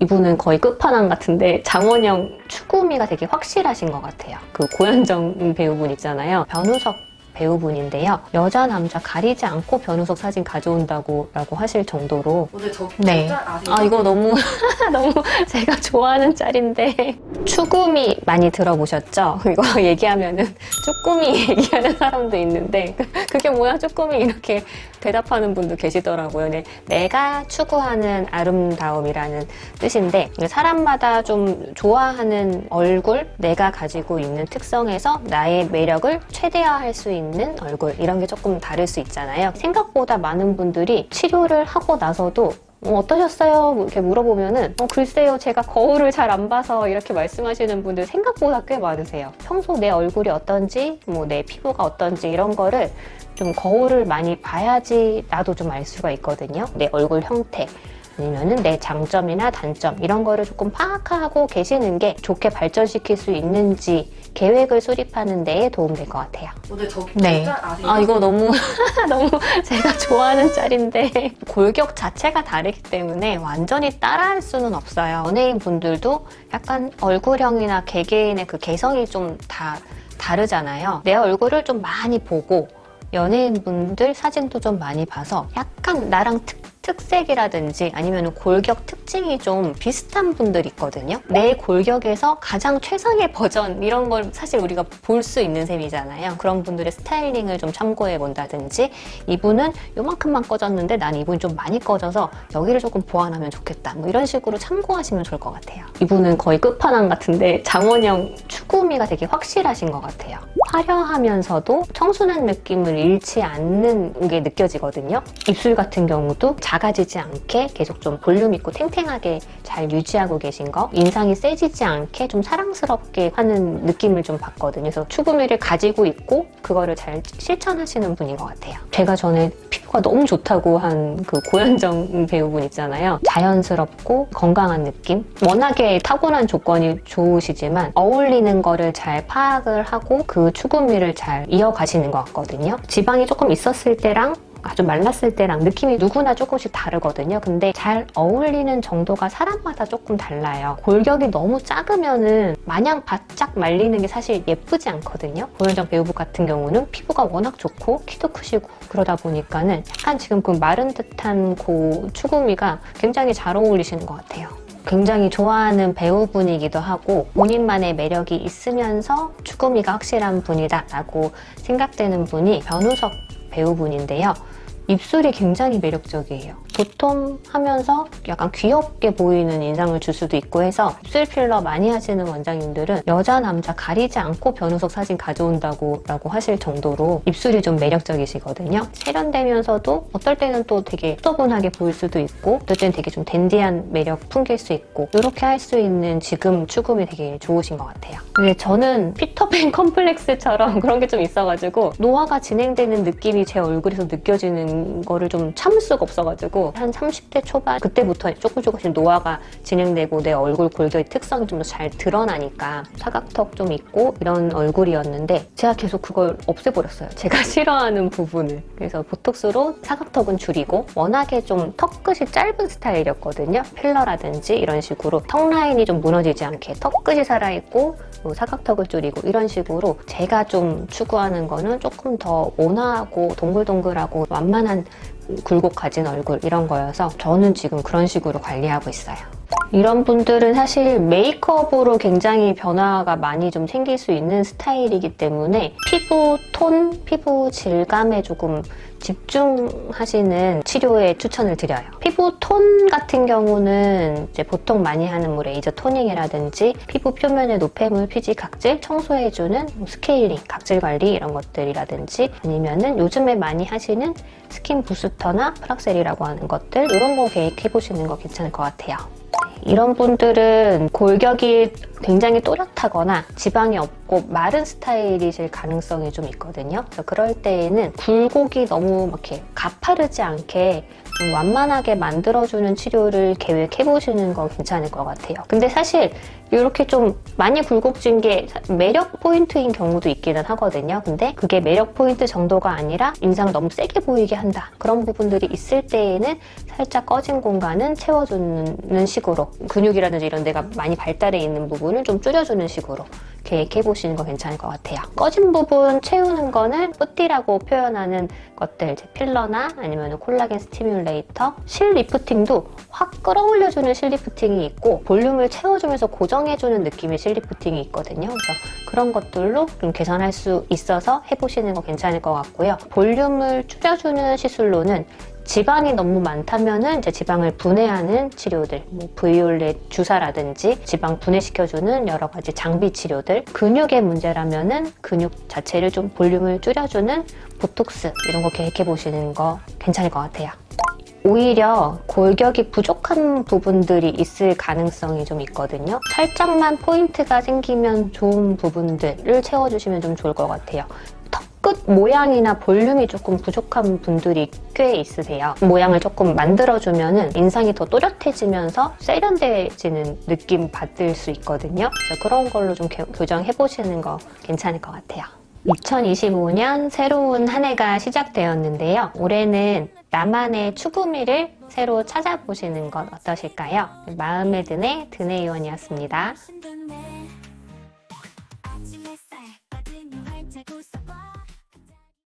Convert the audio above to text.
이분은 거의 끝판왕 같은데 장원영 추구미가 되게 확실하신 것 같아요. 그 고현정 배우분 있잖아요. 변우석 배우분인데요. 여자 남자 가리지 않고 변우석 사진 가져온다고 라고 하실 정도로 오늘 저 네. 짤 아세요? 아 이거 너무 너무 제가 좋아하는 짤인데 추구미 많이 들어보셨죠? 이거 얘기하면은 쭈꾸미 얘기하는 사람도 있는데 그- 그게 뭐야 쭈꾸미 이렇게 대답하는 분도 계시더라고요. 네, 내가 추구하는 아름다움이라는 뜻인데 사람마다 좀 좋아하는 얼굴, 내가 가지고 있는 특성에서 나의 매력을 최대화할 수 있는 얼굴 이런 게 조금 다를 수 있잖아요. 생각보다 많은 분들이 치료를 하고 나서도 어, 어떠셨어요? 뭐 이렇게 물어보면은 어, 글쎄요 제가 거울을 잘 안 봐서 이렇게 말씀하시는 분들 생각보다 꽤 많으세요. 평소 내 얼굴이 어떤지 뭐 내 피부가 어떤지 이런 거를 좀 거울을 많이 봐야지 나도 좀 알 수가 있거든요. 내 얼굴 형태. 아니면은 내 장점이나 단점 이런 거를 조금 파악하고 계시는 게 좋게 발전시킬 수 있는지 계획을 수립하는 데에 도움될 것 같아요. 오늘 저 네. 짤 아세요? 아 이거 너무 너무 제가 좋아하는 짤인데 골격 자체가 다르기 때문에 완전히 따라할 수는 없어요. 연예인 분들도 약간 얼굴형이나 개개인의 그 개성이 좀 다 다르잖아요. 내 얼굴을 좀 많이 보고 연예인 분들 사진도 좀 많이 봐서 약간 나랑 특, 특색이라든지 아니면 골격 특징이 좀 비슷한 분들 있거든요. 내 골격에서 가장 최상의 버전 이런 걸 사실 우리가 볼 수 있는 셈이잖아요. 그런 분들의 스타일링을 좀 참고해 본다든지 이분은 요만큼만 꺼졌는데 난 이분이 좀 많이 꺼져서 여기를 조금 보완하면 좋겠다. 뭐 이런 식으로 참고하시면 좋을 것 같아요. 이분은 거의 끝판왕 같은데 장원영 추구미가 되게 확실하신 것 같아요. 화려하면서도 청순한 느낌을 잃지 않는 게 느껴지거든요. 입술 같은 경우도 작아지지 않게 계속 좀 볼륨 있고 탱탱하게 잘 유지하고 계신 거. 인상이 세지지 않게 좀 사랑스럽게 하는 느낌을 좀 받거든요. 그래서 추구미를 가지고 있고 그거를 잘 실천하시는 분인 것 같아요. 제가 전에 피 부가 너무 좋다고 한 그 고현정 배우분 있잖아요. 자연스럽고 건강한 느낌. 워낙에 타고난 조건이 좋으시지만 어울리는 거를 잘 파악을 하고 그 추구미를 잘 이어가시는 것 같거든요. 지방이 조금 있었을 때랑 아주 말랐을 때랑 느낌이 누구나 조금씩 다르거든요. 근데 잘 어울리는 정도가 사람마다 조금 달라요. 골격이 너무 작으면은 마냥 바짝 말리는 게 사실 예쁘지 않거든요. 고현정 배우분 같은 경우는 피부가 워낙 좋고 키도 크시고 그러다 보니까는 약간 지금 그 마른 듯한 그 추구미가 굉장히 잘 어울리시는 것 같아요. 굉장히 좋아하는 배우분이기도 하고 본인만의 매력이 있으면서 추구미가 확실한 분이다라고 생각되는 분이 변우석 배우분인데요. 입술이 굉장히 매력적이에요. 보통 하면서 약간 귀엽게 보이는 인상을 줄 수도 있고 해서 입술 필러 많이 하시는 원장님들은 여자 남자 가리지 않고 변우석 사진 가져온다고 라고 하실 정도로 입술이 좀 매력적이시거든요. 세련되면서도 어떨 때는 또 되게 수더분하게 보일 수도 있고 어떨 때는 되게 좀 댄디한 매력 풍길 수 있고 이렇게 할 수 있는 지금 추금이 되게 좋으신 것 같아요. 근데 저는 피터팬 컴플렉스처럼 그런 게 좀 있어가지고 노화가 진행되는 느낌이 제 얼굴에서 느껴지는 거를 좀 참을 수가 없어가지고 한 30대 초반 그때부터 조금 조금씩 노화가 진행되고 내 얼굴 골격의 특성이 좀 더 잘 드러나니까 사각턱 좀 있고 이런 얼굴이었는데 제가 계속 그걸 없애버렸어요. 제가 싫어하는 부분을. 그래서 보톡스로 사각턱은 줄이고 워낙에 좀 턱 끝이 짧은 스타일이었거든요. 필러라든지 이런 식으로 턱 라인이 좀 무너지지 않게 턱 끝이 살아있고 뭐 사각턱을 줄이고 이런 식으로 제가 좀 추구하는 거는 조금 더 온화하고 동글동글하고 완만한 굴곡 가진 얼굴 이런 거여서 저는 지금 그런 식으로 관리하고 있어요. 이런 분들은 사실 메이크업으로 굉장히 변화가 많이 좀 생길 수 있는 스타일이기 때문에 피부 톤, 피부 질감에 조금 집중하시는 치료에 추천을 드려요. 피부 톤 같은 경우는 보통 많이 하는 뭐 레이저 토닝이라든지 피부 표면의 노폐물, 피지, 각질 청소해주는 뭐 스케일링, 각질 관리 이런 것들이라든지 아니면은 요즘에 많이 하시는 스킨 부스터나 프락셀이라고 하는 것들 이런 거 계획해보시는 거 괜찮을 것 같아요. 이런 분들은 골격이 굉장히 또렷하거나 지방이 없고 마른 스타일이실 가능성이 좀 있거든요. 그래서 그럴 때에는 굴곡이 너무 막 이렇게 가파르지 않게 좀 완만하게 만들어주는 치료를 계획해보시는 거 괜찮을 것 같아요. 근데 사실 이렇게 좀 많이 굴곡진 게 매력 포인트인 경우도 있기는 하거든요. 근데 그게 매력 포인트 정도가 아니라 인상을 너무 세게 보이게 한다. 그런 부분들이 있을 때에는 살짝 꺼진 공간은 채워주는 식으로 근육이라든지 이런 데가 많이 발달해 있는 부분을 좀 줄여주는 식으로 계획해 보시는 거 괜찮을 것 같아요. 꺼진 부분 채우는 거는 뿌띠라고 표현하는 것들, 이제 필러나 아니면 콜라겐 스티뮬레이터, 실 리프팅도 확 끌어올려주는 실 리프팅이 있고 볼륨을 채워주면서 고정 해주는 느낌의 실 리프팅이 있거든요. 그래서 그런 것들로 좀 개선할 수 있어서 해보시는 거 괜찮을 것 같고요. 볼륨을 줄여주는 시술로는 지방이 너무 많다면은 이제 지방을 분해하는 치료들, 뭐 브이올렛 주사라든지 지방 분해시켜주는 여러 가지 장비 치료들, 근육의 문제라면은 근육 자체를 좀 볼륨을 줄여주는 보톡스 이런 거 계획해 보시는 거 괜찮을 것 같아요. 오히려 골격이 부족한 부분들이 있을 가능성이 좀 있거든요. 살짝만 포인트가 생기면 좋은 부분들을 채워주시면 좀 좋을 것 같아요. 턱끝 모양이나 볼륨이 조금 부족한 분들이 꽤 있으세요. 모양을 조금 만들어주면 인상이 더 또렷해지면서 세련돼지는 느낌 받을 수 있거든요. 그런 걸로 좀 교- 교정해보시는 거 괜찮을 것 같아요. 2025년 새로운 한 해가 시작되었는데요. 올해는 나만의 추구미를 새로 찾아보시는 건 어떠실까요? 마음에 드네 드네 의원이었습니다.